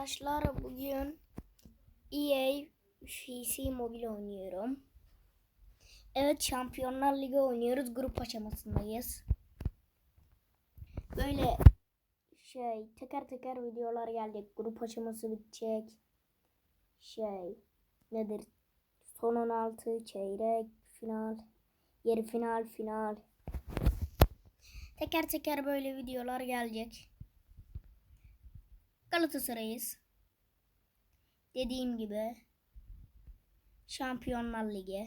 arkadaşlar bugün EA PC Mobile oynuyorum. Evet Şampiyonlar Ligi oynuyoruz. Grup aşamasındayız. Böyle şey teker teker videolar gelecek. Grup aşaması bitecek. Şey nedir? Son 16 çeyrek final yarı final final. Teker teker böyle videolar gelecek. Galatasaray'ız. Dediğim gibi Şampiyonlar Ligi.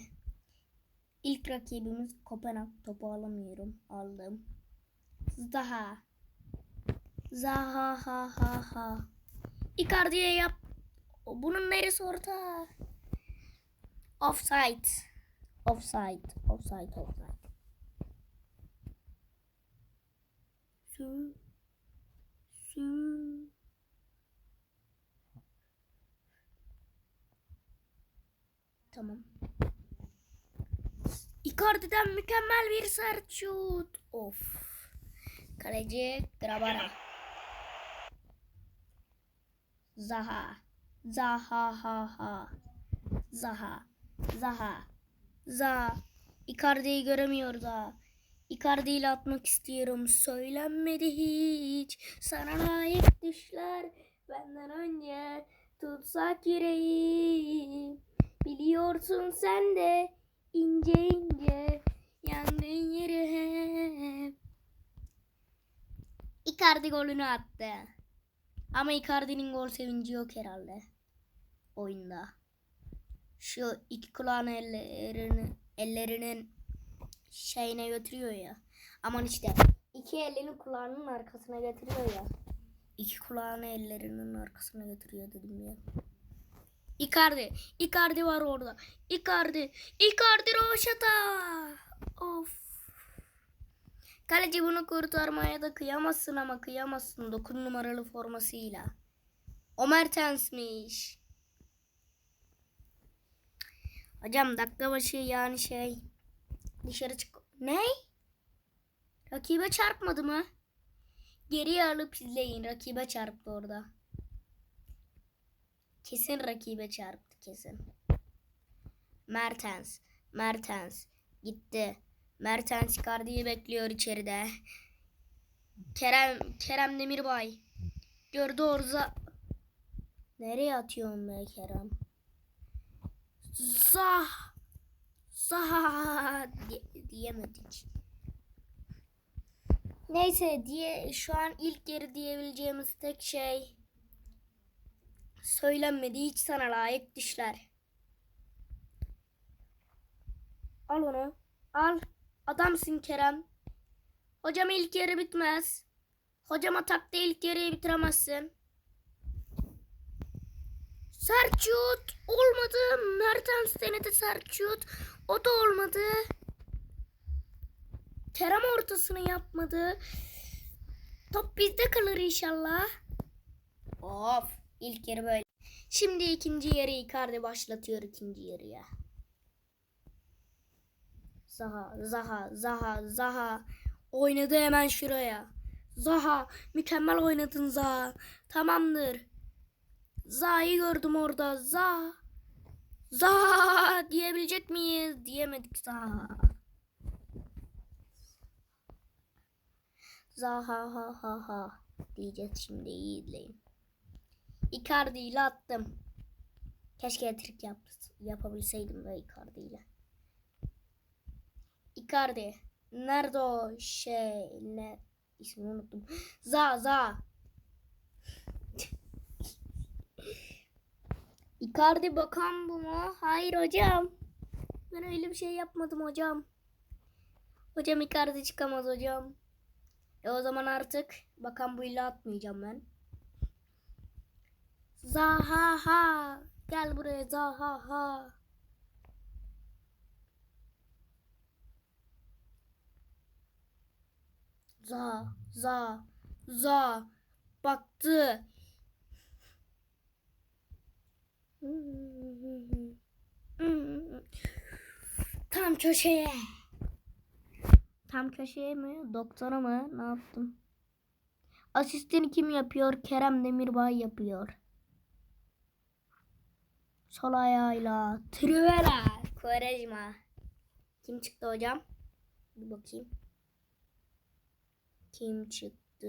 İlk rakibimiz Kopenhag. Topu alamıyorum. Aldım. Zaha. Zaha ha ha ha. Icardi'ye yap. Bunun neresi orta? Offside. Offside. Offside. Offside. Su. Su. Tamam. Icardi'den mükemmel bir sert şut. Of. Kaleci Grabara. Zaha. Zaha ha ha. Zaha. Zaha. Zaha. Icardi'yi göremiyor da. Icardi ile atmak istiyorum. Söylenmedi hiç. Sana layık düşler. Benden önce tutsak yüreğim. Biliyorsun sen de ince ince yandığın yeri hep. Icardi golünü attı. Ama Icardi'nin gol sevinci yok herhalde. Oyunda. Şu iki kulağını ellerini, ellerinin şeyine götürüyor ya. Aman işte iki elini kulağının arkasına götürüyor ya. İki kulağını ellerinin arkasına götürüyor dedim ya. Icardi. Icardi var orada. Icardi. Icardi Roşata. Of. Kaleci bunu kurtarmaya da kıyamazsın ama kıyamazsın 9 numaralı formasıyla. O Mertens'miş. Hocam dakika başı yani şey dışarı çık. Ne? Rakibe çarpmadı mı? Geriye alıp izleyin. Rakibe çarptı orada. Kesin rakibe çarptı kesin. Mertens. Mertens. Gitti. Mertens Icardi'yi bekliyor içeride. Kerem Kerem Demirbay. Gördü orada. Nereye atıyorsun be Kerem? Zah. Zah diye, diyemedik. Neyse diye şu an ilk yarı diyebileceğimiz tek şey söylenmedi hiç sana layık düşler. Al onu. Al. Adamsın Kerem. Hocam ilk yarı bitmez. Hocam atakta ilk yarıyı bitiremezsin. Sert şut. Olmadı. Mertens denedi sert şut. O da olmadı. Kerem ortasını yapmadı. Top bizde kalır inşallah. Of. İlk yarı böyle. Şimdi ikinci yarı Icardi başlatıyor ikinci yarıya. Zaha, Zaha, Zaha, Zaha. Oynadı hemen şuraya. Zaha, mükemmel oynadın Zaha. Tamamdır. Zaha'yı gördüm orada. Zaha. Zaha diyebilecek miyiz? Diyemedik Zaha. Zaha ha ha ha diyeceğiz şimdi iyi izleyin. Icardi ile attım. Keşke etrik yap yapabilseydim de Icardi ile. Icardi. Nerede o şey ne ismini unuttum. Za za. Icardi bakan bu mu? Hayır hocam. Ben öyle bir şey yapmadım hocam. Hocam Icardi çıkamaz hocam. E o zaman artık bakan bu ile atmayacağım ben. Zaha ha. Gel buraya Zaha ha. Za za za baktı. Tam köşeye. Tam köşeye mi? Doktora mı? Ne yaptım? Asistini kim yapıyor? Kerem Demirbay yapıyor. Sol ayağıyla. Trivela. Quaresma. Kim çıktı hocam? Bir bakayım. Kim çıktı?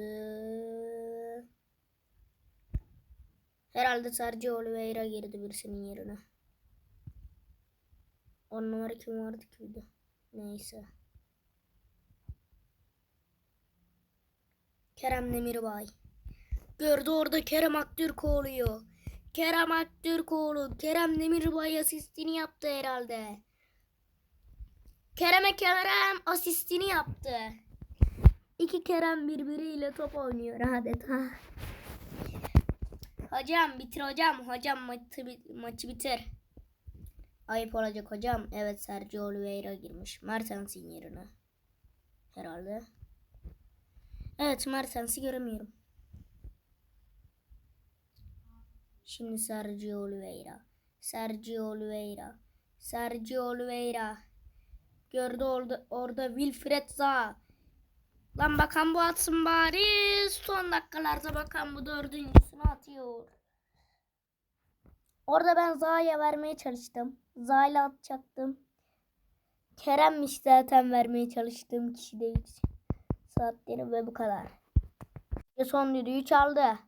Herhalde Sergio Oliveira girdi birisinin yerine. On numara kim vardı ki bir? Neyse. Kerem Demirbay. Gördü orada Kerem Aktürkoğlu'yu. Kerem Aktürkoğlu. Kerem Demirbay asistini yaptı herhalde. Kerem'e Kerem asistini yaptı. İki Kerem birbiriyle top oynuyor adeta. Hocam bitir hocam. Hocam maçı, maçı bitir. Ayıp olacak hocam. Evet Sergio Oliveira girmiş. Mertens'in yerine. Herhalde. Evet Mertens'i göremiyorum. Şimdi Sergio Oliveira. Sergio Oliveira. Sergio Oliveira. Gördü orada, orada Wilfred Zaha. Lan bakan bu atsın bari. Son dakikalarda bakan bu dördüncüsünü atıyor. Orada ben Zaha'ya vermeye çalıştım. Zaha'yla atacaktım. Kerem'miş zaten vermeye çalıştığım kişi değil. Saatleri ve bu kadar. Ve son düdüğü çaldı.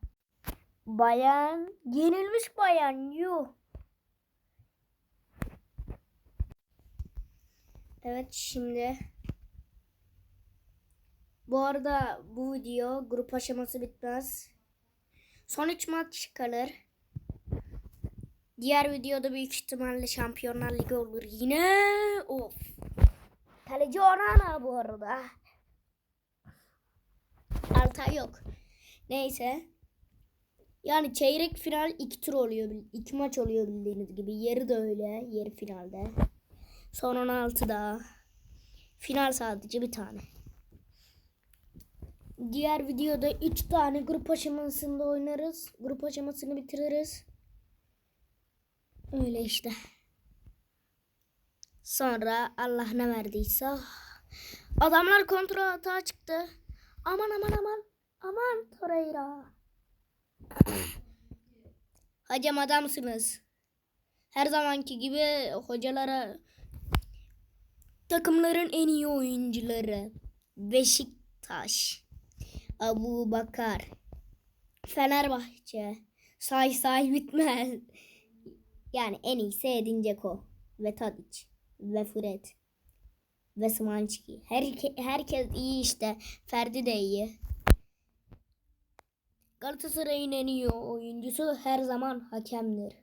Bayan yenilmiş bayan yuh. Evet şimdi bu arada bu video grup aşaması bitmez. Son 3 maç kalır. Diğer videoda büyük ihtimalle Şampiyonlar Ligi olur. Yine of. Kaleci Onana bu arada. Altay yok. Neyse. Yani çeyrek final iki tur oluyor. iki maç oluyor bildiğiniz gibi. Yarı da öyle. Yarı finalde. Son 16'da. Final sadece bir tane. Diğer videoda 3 tane grup aşamasında oynarız. Grup aşamasını bitiririz. Öyle işte. Sonra Allah ne verdiyse. Adamlar kontrol hata çıktı. Aman aman aman. Aman Torreira. Hocam adamsınız. Her zamanki gibi hocalara takımların en iyi oyuncuları. Beşiktaş. Abu Bakar. Fenerbahçe. Say say bitmez. Yani en iyisi Edin Dzeko. Ve Tadic. Ve Fred. Ve Smanski. Herke, herkes iyi işte. Ferdi de iyi. Galatasaray'ın en iyi oyuncusu her zaman hakemdir.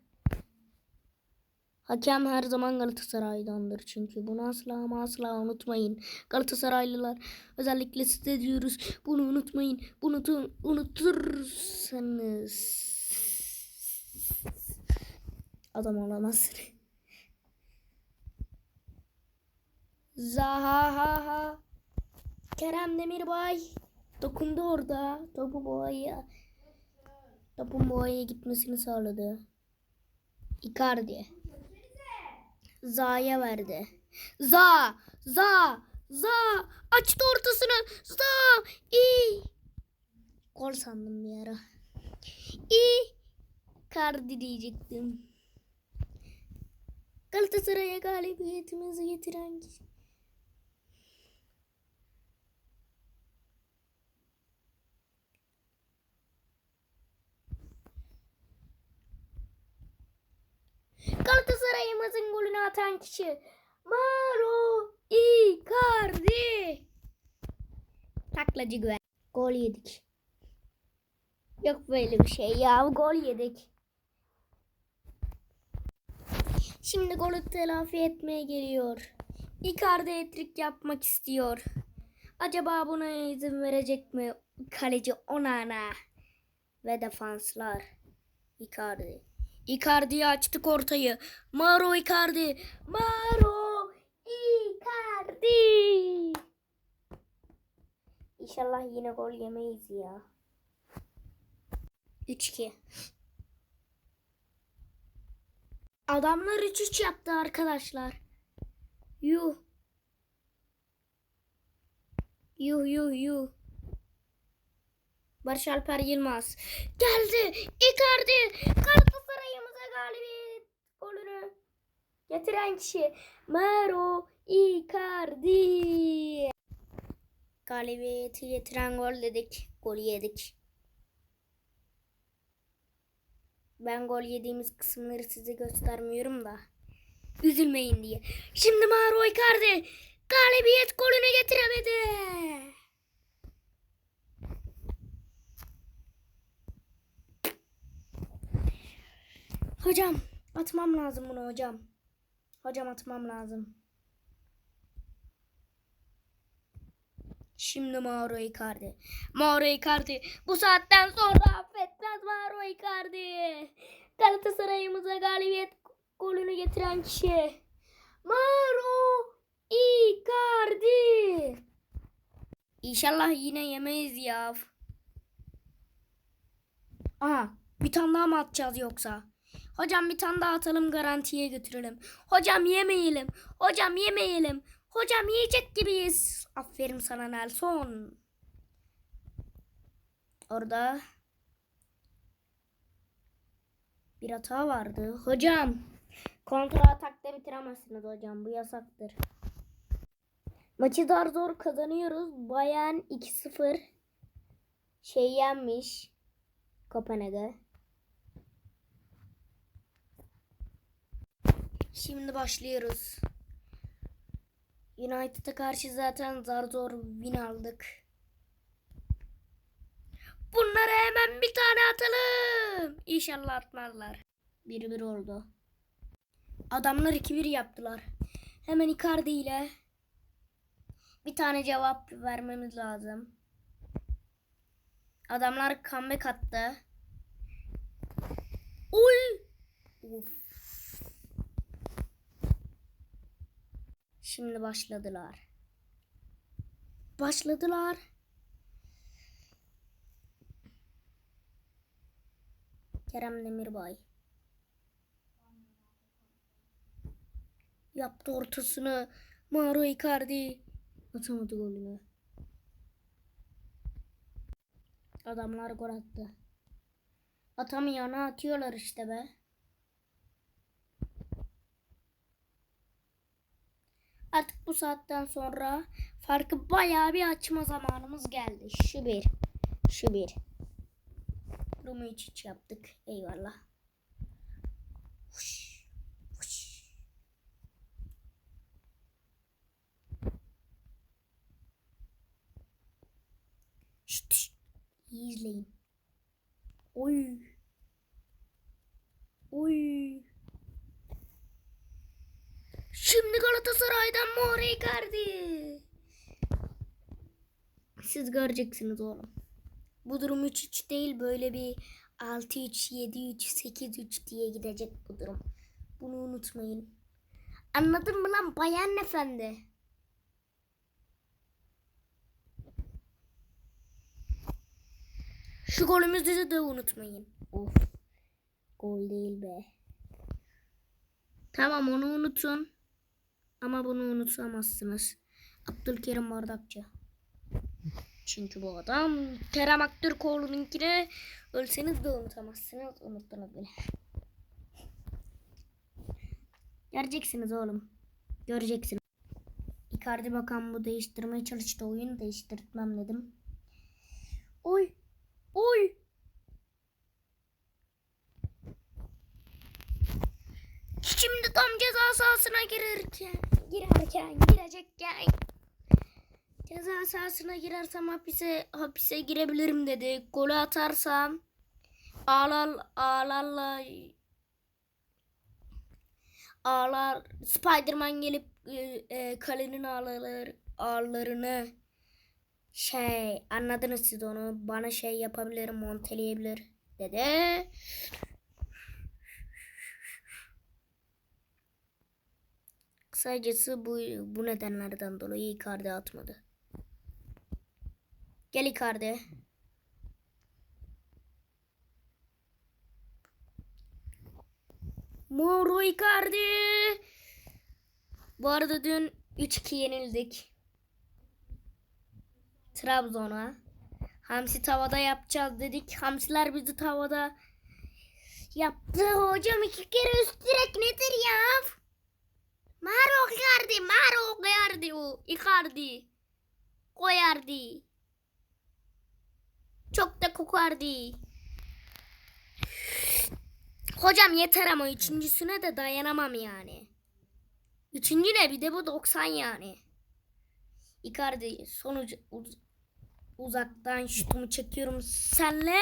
Hakem her zaman Galatasaray'dandır çünkü bunu asla ama asla unutmayın. Galatasaraylılar özellikle size diyoruz bunu unutmayın. Bunu unutu- unutursanız adam olamazsın. Zaha ha ha. Kerem Demirbay dokundu orada. Topu boğaya. Topun boğaya gitmesini sağladı. Icardi. Za'ya verdi. Za, Za, Za açtı ortasını. Za, i. Gol sandım bir ara. İ. Icardi diyecektim. Galatasaray'a galibiyetimizi getiren kişi. Galatasaray'ımızın golünü atan kişi Mauro Icardi. Taklacı güven. Gol yedik. Yok böyle bir şey ya. Gol yedik. Şimdi golü telafi etmeye geliyor. Icardi etrik yapmak istiyor. Acaba buna izin verecek mi kaleci Onana ve defanslar? Icardi. Icardi'yi açtık ortayı. Mauro Icardi. Mauro Icardi. İnşallah yine gol yemeyiz ya. 3-2. Adamlar 3-3 yaptı arkadaşlar. Yuh. Yuh yuh yuh. Barış Alper Yılmaz. Geldi. Icardi. Galatasaray'ımıza galibiyet. Gol getiren kişi Mauro Icardi. Galibiyeti getiren gol dedik. Gol yedik. Ben gol yediğimiz kısımları size göstermiyorum da. Üzülmeyin diye. Şimdi Mauro Icardi galibiyet golünü getiremedi. Hocam atmam lazım bunu hocam. Hocam atmam lazım. Şimdi Mauro Icardi. Mauro Icardi bu saatten sonra affetmez Mauro Icardi. Galatasaray'ımıza galibiyet golünü getiren kişi. Mauro Icardi. İnşallah yine yemeyiz ya. Aha bir tane daha mı atacağız yoksa? Hocam bir tane daha atalım garantiye götürelim. Hocam yemeyelim. Hocam yemeyelim. Hocam yiyecek gibiyiz. Aferin sana Nelson. Orada bir hata vardı. Hocam kontra atakta bitiremezsiniz hocam. Bu yasaktır. Maçı dar zor kazanıyoruz. Bayern 2-0 şey yenmiş. Kopenhag'ı. Şimdi başlıyoruz. United'a karşı zaten zar zor win aldık. Bunlara hemen bir tane atalım. İnşallah atmazlar. 1-1 oldu. Adamlar 2-1 yaptılar. Hemen Icardi ile bir tane cevap vermemiz lazım. Adamlar comeback attı. Oy! Of. Şimdi başladılar. Başladılar. Kerem Demirbay. Yaptı ortasını. Mauro Icardi. Atamadı golünü. Adamlar gol attı. Atamayana atıyorlar işte be. Artık bu saatten sonra farkı bayağı bir açma zamanımız geldi. Şu bir. Şu bir. Bunu iç iç yaptık. Eyvallah. Huş. İyi izleyin. Oy. Oy. Şimdi Galatasaray'dan Mauro Icardi. Siz göreceksiniz oğlum. Bu durum 3-3 değil böyle bir 6-3, 7-3, 8-3 diye gidecek bu durum. Bunu unutmayın. Anladın mı lan bayan efendi? Şu golümüzü de unutmayın. Of. Gol değil be. Tamam onu unutun. Ama bunu unutamazsınız. Abdülkerim Bardakçı. Çünkü bu adam Kerem Aktürkoğlu'nunkini ölseniz de unutamazsınız. Unuttunuz bile. Göreceksiniz oğlum. Göreceksiniz. Icardi bakan bu değiştirmeye çalıştı. Oyunu değiştirtmem dedim. Oy. Oy. Şimdi tam ceza sahasına girerken, girerken, girecekken ceza sahasına girersem hapise hapise girebilirim dedi. Golü atarsam ağlar ağlarla ağlar Spiderman gelip e, e, kalenin ağlar ağlarını şey anladınız siz onu bana şey yapabilir monteleyebilir dedi. Kısacası bu, bu nedenlerden dolayı Icardi atmadı. Gel Icardi. Mauro Icardi. Bu arada dün 3-2 yenildik. Trabzon'a. Hamsi tavada yapacağız dedik. Hamsiler bizi tavada yaptı. Hocam iki kere üst direk nedir ya? Maro Icardi, Maro Icardi o. Icardi. Koyardi. Çok da kokardi. Hocam yeter ama üçüncüsüne de dayanamam yani. Üçüncü ne bir de bu 90 yani. Icardi sonucu uz- uzaktan şutumu çekiyorum senle.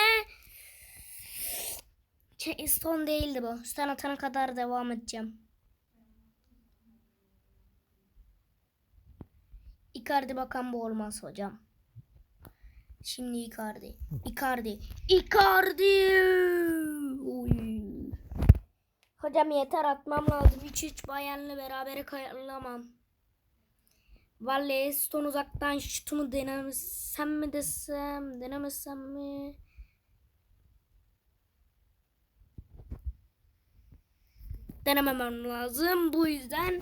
Şey, Stone değildi bu. Sen atana kadar devam edeceğim. Icardi bakan bu olmaz hocam. Şimdi Icardi. Icardi. Icardi. Oy. Hocam yeter atmam lazım. 3-3 Bayern'le beraber kayarlamam. Vallahi Stone uzaktan şutumu denemesem mi desem, denemesem mi? Denememem lazım. Bu yüzden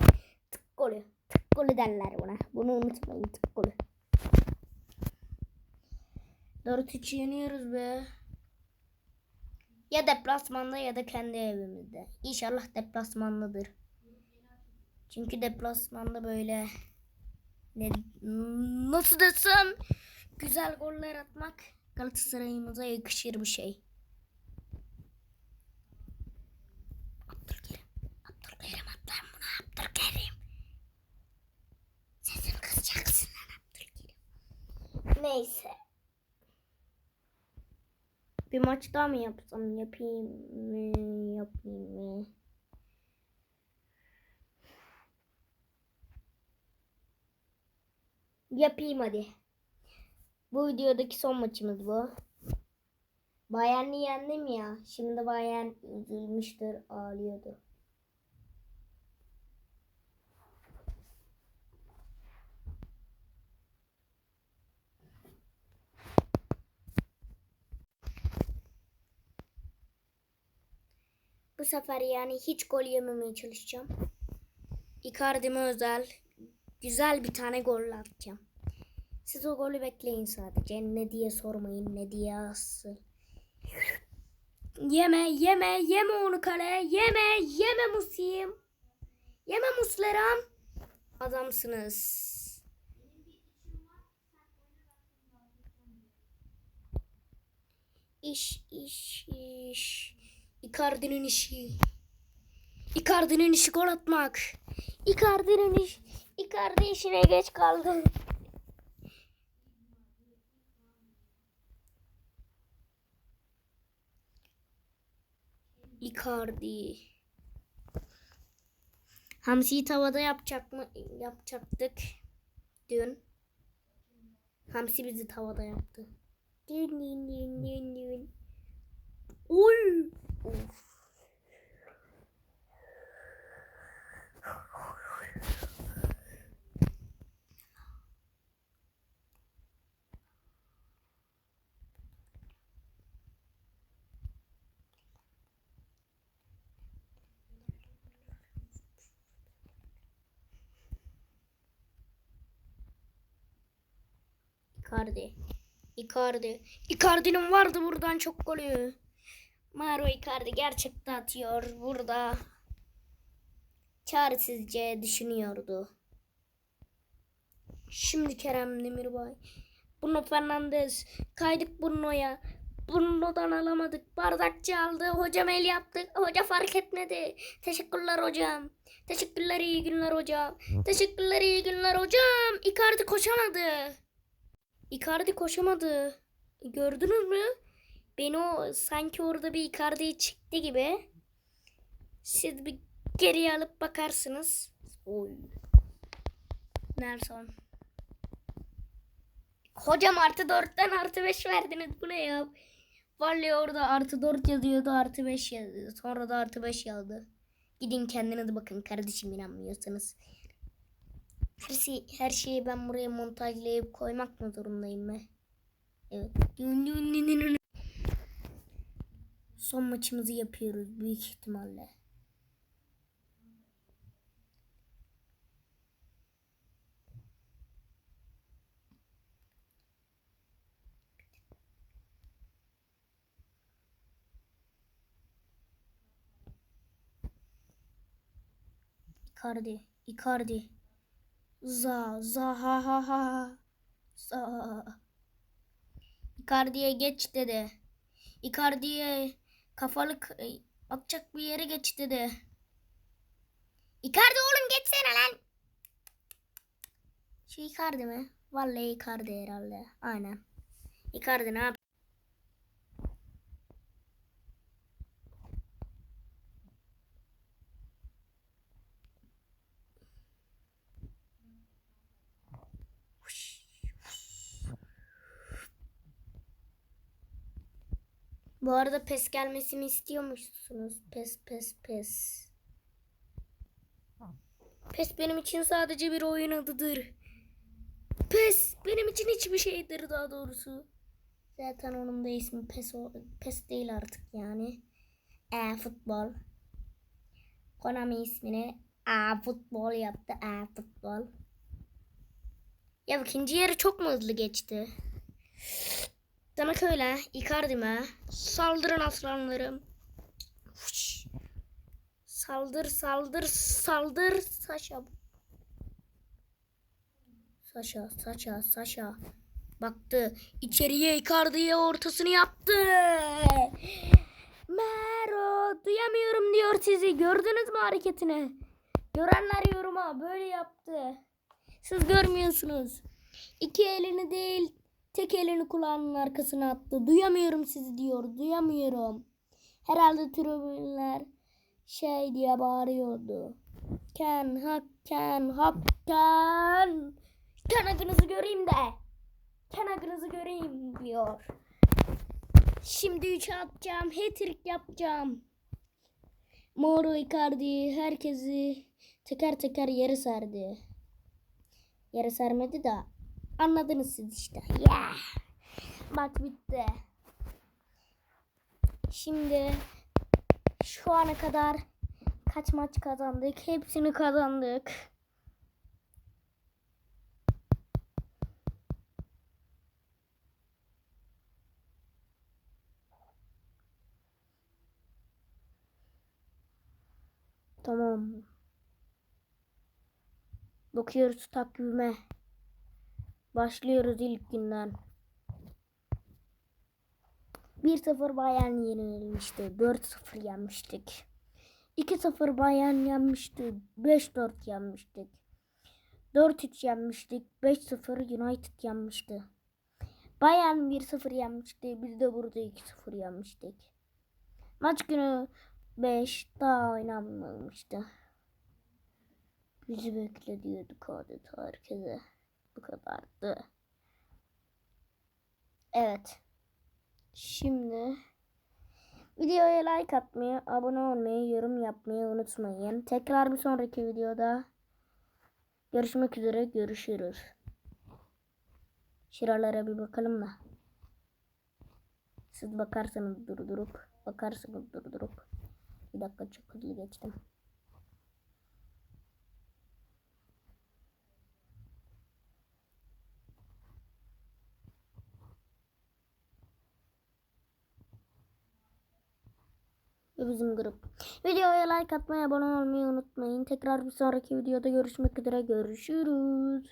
tık golü. Golü derler buna. Bunu unutmayın tık golü. 4-3 yeniyoruz be. Ya deplasmanda ya da kendi evimizde. İnşallah deplasmandadır. Çünkü deplasmanda böyle ne nasıl desem güzel goller atmak Galatasaray'ımıza yakışır bir şey. Abdülkerim. Abdülkerim atlar bunu Abdülkerim. Sesini kısacaksın lan Abdülkerim. Neyse. Bir maç daha mı yapsam? Yapayım mı? Yapayım mı? Yapayım hadi. Bu videodaki son maçımız bu. Bayern'i yendim ya. Şimdi Bayern üzülmüştür, ağlıyordu. Bu sefer yani hiç gol yememeye çalışacağım. Icardi'me özel güzel bir tane gol atacağım. Siz o golü bekleyin sadece. Ne diye sormayın, ne diye asıl. Yeme, yeme, yeme onu kale. Yeme, yeme Musim. Yeme Musleram. Adamsınız. İş, iş, iş. Icardi'nin işi. Icardi'nin işi gol atmak. Icardi'nin iş. Icardi işine geç kaldı. Icardi. Hamsi'yi tavada yapacak mı? Yapacaktık dün. Hamsi bizi tavada yaptı. Dün dün dün dün dün. Oy. Of. Icardi. Icardi. Icardi'nin vardı buradan çok golü. Mauro Icardi gerçekten atıyor burada. Çaresizce düşünüyordu. Şimdi Kerem Demirbay. Bruno Fernandes. Kaydık Bruno'ya. Bruno'dan alamadık. Bardakçı aldı. Hocam el yaptı. Hoca fark etmedi. Teşekkürler hocam. Teşekkürler iyi günler hocam. Teşekkürler iyi günler hocam. Icardi koşamadı. Icardi koşamadı. Gördünüz mü? Beni o sanki orada bir Icardi çıktı gibi. Siz bir geriye alıp bakarsınız. Oy. Nelson. Hocam artı dörtten artı beş verdiniz. Bu ne ya? Vallahi orada artı dört yazıyordu artı beş yazıyordu. Sonra da artı beş yazdı. Gidin kendinize bakın kardeşim inanmıyorsanız. Her, şey, her şeyi ben buraya montajlayıp koymak mı zorundayım ben? Evet. Son maçımızı yapıyoruz büyük ihtimalle. Icardi. Icardi. Za za ha ha ha. Za. Icardi'ye geç dedi. Icardi'ye kafalık atacak bir yere geç dedi. Icardi oğlum geçsene lan. Şu Icardi mi? Vallahi Icardi herhalde. Aynen. Icardi ne yap? Bu arada pes gelmesini istiyormuşsunuz. Pes pes pes. Pes benim için sadece bir oyun adıdır. Pes benim için hiçbir şeydir daha doğrusu. Zaten onun da ismi pes, pes değil artık yani. E futbol. Konami ismini e futbol yaptı. E futbol. Ya ikinci yarı çok mu hızlı geçti? Demek öyle. Icardi mi? Saldırın aslanlarım. Huş. Saldır saldır saldır Saşa. Saşa Saşa Saşa. Baktı. içeriye Icardi'ye ortasını yaptı. Mero duyamıyorum diyor sizi. Gördünüz mü hareketini? Görenler yoruma böyle yaptı. Siz görmüyorsunuz. İki elini değil tek elini kulağının arkasına attı. Duyamıyorum sizi diyor. Duyamıyorum. Herhalde tribünler şey diye bağırıyordu. Ken hak ken hak ken. Kenagınızı göreyim de. Kenagınızı göreyim diyor. Şimdi 3 atacağım. Hat-trick yapacağım. Moro Icardi herkesi teker teker yere serdi. Yere sermedi de anladınız siz işte. Yeah. Maç bitti. Şimdi şu ana kadar kaç maç kazandık? Hepsini kazandık. Tamam. Bakıyoruz takvime. Başlıyoruz ilk günden. 1-0 Bayern yenilmişti. 4-0 yenmiştik. 2-0 Bayern yenmişti. 5-4 yenmiştik. 4-3 yenmiştik. 5-0 United yenmişti. Bayern 1-0 yenmişti. Biz de burada 2-0 yenmiştik. Maç günü 5 daha oynanmamıştı. Bizi bekliyorduk adeta herkese. Bu kadardı. Evet. Şimdi videoya like atmayı, abone olmayı, yorum yapmayı unutmayın. Tekrar bir sonraki videoda görüşmek üzere. Görüşürüz. Şuralara bir bakalım da. Siz bakarsanız durdurup, bakarsanız durdurup. Bir dakika çok hızlı geçtim. Ve bizim grup. Videoya like atmayı, abone olmayı unutmayın. Tekrar bir sonraki videoda görüşmek üzere. Görüşürüz.